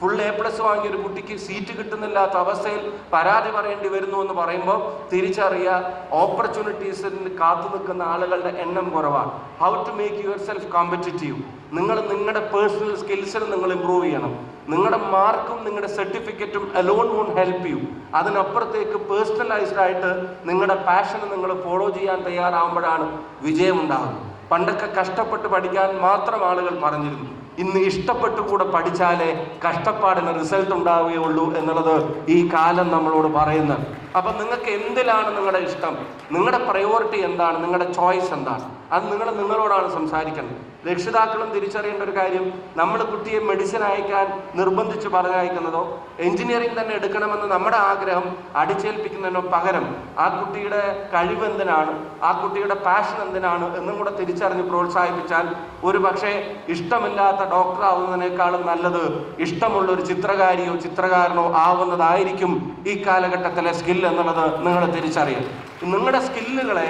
Full A plus വാങ്ങിയ ഒരു കുട്ടിക്ക് സീറ്റ് കിട്ടുന്നില്ലാത്ത അവസ്ഥയിൽ പരാതി പറയേണ്ടി വരുന്നു എന്ന് പറയുമ്പോൾ തിരിച്ചറിയുക ഓപ്പർച്യൂണിറ്റീസിന് കാത്തു നിൽക്കുന്ന ആളുകളുടെ എണ്ണം കുറവാണ്. How to make yourself competitive നിങ്ങൾ നിങ്ങളുടെ പേഴ്സണൽ സ്കിൽസിൽ നിങ്ങൾ ഇമ്പ്രൂവ് ചെയ്യണം. നിങ്ങളുടെ മാർക്കും നിങ്ങളുടെ സർട്ടിഫിക്കറ്റും അലോൺ വോൺ ഹെൽപ്പ് യു അതിനപ്പുറത്തേക്ക് പേഴ്സണലൈസ്ഡ് ആയിട്ട് നിങ്ങളുടെ പാഷന് നിങ്ങൾ ഫോളോ ചെയ്യാൻ തയ്യാറാവുമ്പോഴാണ് വിജയമുണ്ടാകുന്നത് പണ്ടൊക്കെ കഷ്ടപ്പെട്ട് പഠിക്കാൻ മാത്രം ആളുകൾ പറഞ്ഞിരുന്നു. ഇന്ന് ഇഷ്ടപ്പെട്ടു കൂടെ പഠിച്ചാലേ കഷ്ടപ്പാടിന് റിസൾട്ട് ഉണ്ടാവുകയുള്ളൂ എന്നുള്ളത് ഈ കാലം നമ്മളോട് പറയുന്നത് അപ്പം നിങ്ങൾക്ക് എന്തിലാണ് നിങ്ങളുടെ ഇഷ്ടം? നിങ്ങളുടെ പ്രയോറിറ്റി എന്താണ്? നിങ്ങളുടെ ചോയ്സ് എന്താണ്? അത് നിങ്ങൾ നിങ്ങളോടാണ് സംസാരിക്കുന്നത് രക്ഷിതാക്കളും തിരിച്ചറിയേണ്ട ഒരു കാര്യം നമ്മൾ കുട്ടിയെ മെഡിസിൻ അയക്കാൻ നിർബന്ധിച്ച് പറഞ്ഞയക്കുന്നതോ എഞ്ചിനീയറിംഗ് തന്നെ എടുക്കണമെന്ന് നമ്മുടെ ആഗ്രഹം അടിച്ചേൽപ്പിക്കുന്നതിനോ പകരം ആ കുട്ടിയുടെ കഴിവ് എന്തിനാണ് ആ കുട്ടിയുടെ പാഷൻ എന്തിനാണ് എന്നും കൂടെ തിരിച്ചറിഞ്ഞ് പ്രോത്സാഹിപ്പിച്ചാൽ ഒരു പക്ഷേ ഇഷ്ടമില്ലാത്ത ഡോക്ടർ ആവുന്നതിനേക്കാളും നല്ലത് ഇഷ്ടമുള്ള ഒരു ചിത്രകാരിയോ ചിത്രകാരനോ ആവുന്നതായിരിക്കും ഈ കാലഘട്ടത്തിലെ സ്കിൽ എന്നുള്ളത് നിങ്ങൾ തിരിച്ചറിയും നിങ്ങളുടെ സ്കില്ലുകളെ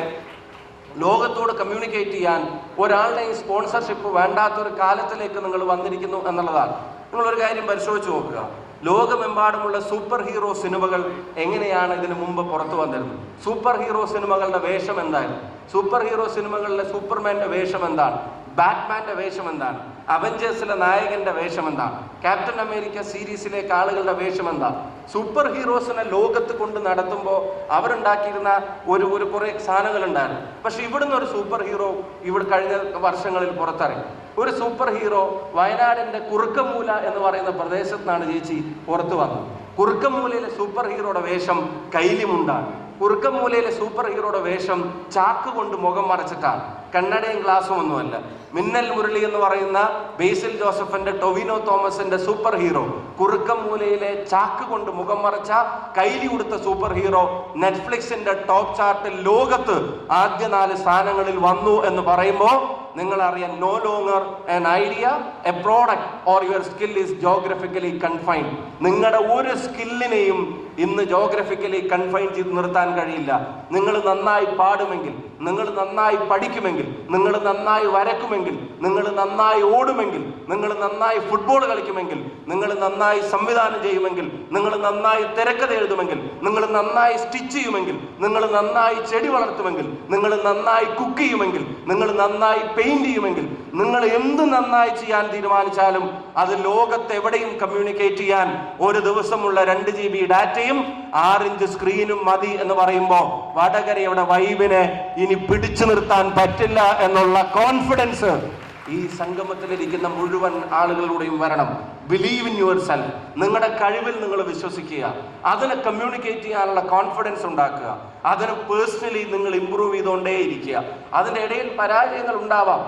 ലോകത്തോട് കമ്മ്യൂണിക്കേറ്റ് ചെയ്യാൻ ഒരാളുടെയും സ്പോൺസർഷിപ്പ് വേണ്ടാത്ത ഒരു കാലത്തിലേക്ക് നിങ്ങൾ വന്നിരിക്കുന്നു എന്നുള്ളതാണ്. നിങ്ങളൊരു കാര്യം പരിശോധിച്ച് നോക്കുക. ലോകമെമ്പാടുമുള്ള സൂപ്പർ ഹീറോ സിനിമകൾ എങ്ങനെയാണ് ഇതിനു മുമ്പ് പുറത്തു വന്നിരുന്നത്? സൂപ്പർ ഹീറോ സിനിമകളുടെ വേഷം എന്തായിരുന്നു സൂപ്പർ ഹീറോ സിനിമകളിലെ സൂപ്പർമാന്റെ വേഷം എന്താണ്? ബാറ്റ്മാന്റെ വേഷം എന്താണ്? അവഞ്ചേഴ്സിലെ നായകന്റെ വേഷം എന്താ ക്യാപ്റ്റൻ അമേരിക്ക സീരീസിലേക്ക് ആളുകളുടെ വേഷം എന്താ സൂപ്പർ ഹീറോസിനെ ലോകത്ത് കൊണ്ട് നടത്തുമ്പോൾ അവരുണ്ടാക്കിയിരുന്ന ഒരു ഒരു കുറേ സാധനങ്ങൾ ഉണ്ടായിരുന്നു പക്ഷെ ഇവിടുന്ന് ഒരു സൂപ്പർ ഹീറോ ഇവിടെ കഴിഞ്ഞ വർഷങ്ങളിൽ പുറത്തിറങ്ങി. ഒരു സൂപ്പർ ഹീറോ വയനാടിന്റെ കുറുക്കമൂല എന്ന് പറയുന്ന പ്രദേശത്താണ് ചേച്ചി പുറത്തു വന്നത്. കുറുക്കമൂലയിലെ സൂപ്പർ ഹീറോയുടെ വേഷം കൈലിമുണ്ടാണ്. കുറുക്കമൂലയിലെ സൂപ്പർ ഹീറോയുടെ വേഷം ചാക്ക് കൊണ്ട് മുഖം മറച്ചിട്ടാണ്. കണ്ണടയും ഗ്ലാസും ഒന്നുമല്ല. മിന്നൽ മുരളി എന്ന് പറയുന്ന ബേസിൽ ജോസഫിന്റെ ടൊവിനോ തോമസിന്റെ സൂപ്പർ ഹീറോ. കുറുക്കം മൂലയിലെ ചാക്ക് കൊണ്ട് മുഖം മറച്ച കൈലി കൊടുത്ത സൂപ്പർ ഹീറോ നെറ്റ്ഫ്ലിക്സിന്റെ ടോപ്പ് ചാർട്ടിൽ ലോകത്ത് ആദ്യ നാല് സ്ഥാനങ്ങളിൽ വന്നു എന്ന് പറയുമ്പോൾ നിങ്ങൾ അറിയാൻ no longer an idea a product or your skill is geographically confine നിങ്ങളുടെ ഒരു സ്കില്ലിനെയും ഇന്ന് ജോഗ്രഫിക്കലി കൺഫൈൻ ചെയ്ത് നിർത്താൻ കഴിയില്ല. നിങ്ങൾ നന്നായി പാടുമെങ്കിൽ നിങ്ങൾ നന്നായി പഠിക്കുമെങ്കിൽ നിങ്ങൾ നന്നായി വരക്കുമെങ്കിൽ നിങ്ങൾ നന്നായി ഓടുമെങ്കിൽ നിങ്ങൾ നന്നായി ഫുട്ബോൾ കളിക്കുമെങ്കിൽ നിങ്ങൾ നന്നായി സംവിധാനം ചെയ്യുമെങ്കിൽ നിങ്ങൾ നന്നായി തിരക്കഥ എഴുതുമെങ്കിൽ നിങ്ങൾ നന്നായി സ്റ്റിച്ച് ചെയ്യുമെങ്കിൽ നിങ്ങൾ നന്നായി ചെടി വളർത്തുമെങ്കിൽ നിങ്ങൾ നന്നായി കുക്ക് ചെയ്യുമെങ്കിൽ നിങ്ങൾ നന്നായി പെയിന്റ് ചെയ്യുമെങ്കിൽ നിങ്ങൾ എന്ത് നന്നായി ചെയ്യാൻ തീരുമാനിച്ചാലും അത് ലോകത്ത് എവിടെയും കമ്മ്യൂണിക്കേറ്റ് ചെയ്യാൻ ഒരു ദിവസമുള്ള രണ്ട് ജി ബി ഡാറ്റയും ആറിഞ്ച് സ്ക്രീനും മതി എന്ന് പറയുമ്പോൾ വടകരയുടെ വൈബിനെ ഇനി പിടിച്ചു നിർത്താൻ പറ്റില്ല. എന്നുള്ള കോൺഫിഡൻസ് ഈ സംഗമത്തിലിരിക്കുന്ന മുഴുവൻ ആളുകളുടെയും വരണം. ബിലീവ് ഇൻ യുവർ സെൽഫ് നിങ്ങളുടെ കഴിവിൽ നിങ്ങൾ വിശ്വസിക്കുക. അതിനെ കമ്മ്യൂണിക്കേറ്റ് ചെയ്യാനുള്ള കോൺഫിഡൻസ് ഉണ്ടാക്കുക. അതിന് പേഴ്സണലി നിങ്ങൾ ഇമ്പ്രൂവ് ചെയ്തുകൊണ്ടേയിരിക്കുക. അതിന്റെ ഇടയിൽ പരാജയങ്ങൾ ഉണ്ടാവാം.